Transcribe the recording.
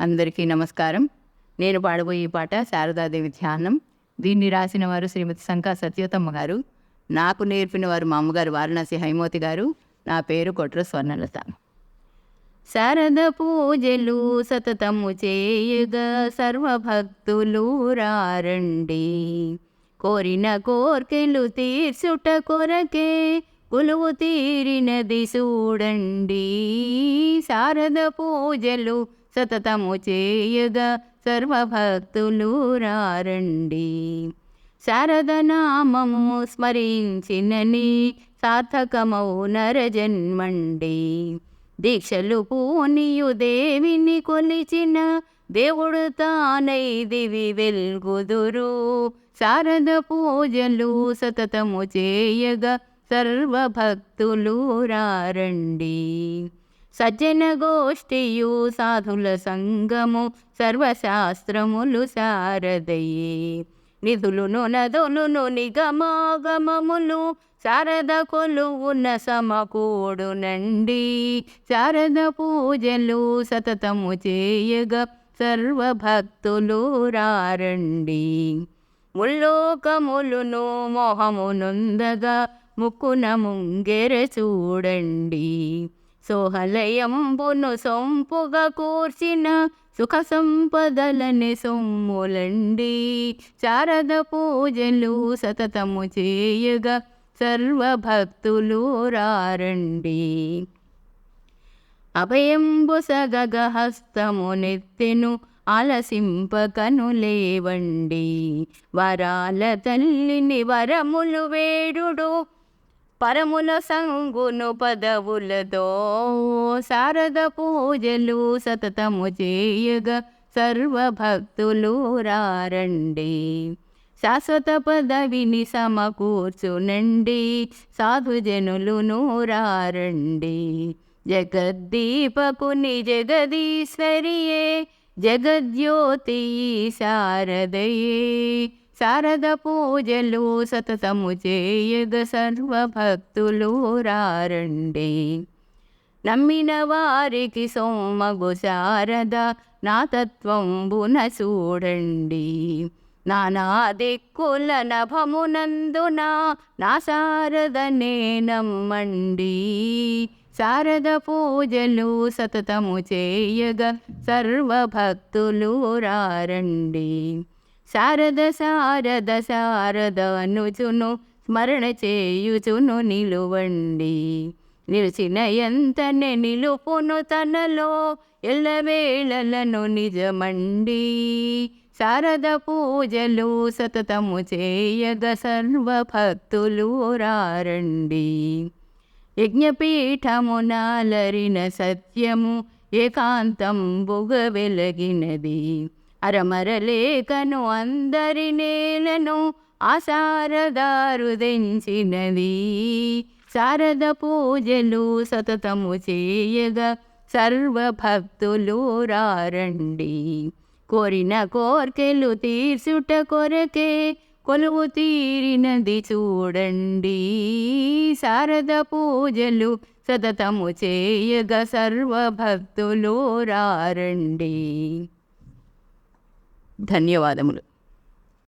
అందరికీ నమస్కారం. నేను పాడబోయే పాట శారదాదేవి ధ్యానం. దీన్ని రాసిన వారు శ్రీమతి శంకా సత్యోతమ్మ గారు. నాకు నేర్పిన వారు మా అమ్మగారు వారణాసి హైమోతి గారు. నా పేరు కొట్ర స్వర్ణలత. శారద పూజలు సతతము చేయుగా సర్వభక్తులు రారండి. కోరిన కోర్కెలు తీర్చుట కొరకే కొలువు తీరినది చూడండి శారద పూజలు సతతము చేయగా సర్వభక్తులు రారండి. శారద నామము స్మరించినని సార్థకమౌ నరజన్మండి. దీక్షలు పూనియు దేవిని కొలిచిన దేవుడు తానై దివి వెల్గుదురు. శారద పూజలు సతతము చేయగా సర్వభక్తులు రారండి. సజ్జన గోష్ఠియు సాధుల సంగము సర్వశాస్త్రములు శారదయే. నిధులును నదులును నిగమాగమములు శారద కొలువున సమకూడునండి శారద పూజలు సతతము చేయగ సర్వభక్తులు రారండి. ముల్లోకములును మోహమునుందగా ముక్కున ముంగెర చూడండి. సోహలయంబును సొంపుగా కూర్చిన సుఖ సంపదలని సొమ్ములండి. శారద పూజలు సతతము చేయగా సర్వభక్తులు రారండి. అభయంబు సగగ హస్తము నెత్తెను ఆలసింపకను లేవండి. వరాల తల్లిని వరములు వేడుడు పరముల సంగును పదవులతో శారద పూజలు సతతము చేయగా సర్వభక్తులు రారండి. శాశ్వత పదవిని సమకూర్చునండి సాధుజనులు నూరారండి జగద్దీపకుని జగదీశ్వరియే జగద్యోతి శారదయే. శారద పూజలు సతతము చేయగ సర్వభక్తులు రారండి. నమ్మిన వారికి సోమగు శారద నా తత్వంబున చూడండి. నానా దిక్కుల నభమునందున నా శారదనే నమ్మండి. శారద పూజలు సతతము చేయగ సర్వభక్తులు రారండి. శారద శారద శారద అనుచును స్మరణ చేయుచును నిలువండి. నిలిచిన ఎంతనే నిలుపును తనలో ఎల్లవేళలను నిజమండి. శారద పూజలు సతతము చేయగ సర్వభక్తులు రారండి. యజ్ఞపీఠమునాలరిన సత్యము ఏకాంతం బుగ వెలగినది. అరమరలేఖను అందరి నేలను ఆ శారదారుదించినది శారద పూజలు సతతము చేయగా సర్వభక్తులు రారండి. కోరిన కోర్కెలు తీర్చుట కొరకే కొలువు తీరినది చూడండి. శారద పూజలు సతతము చేయగా సర్వభక్తులు రారండి. ధన్యవాదములు.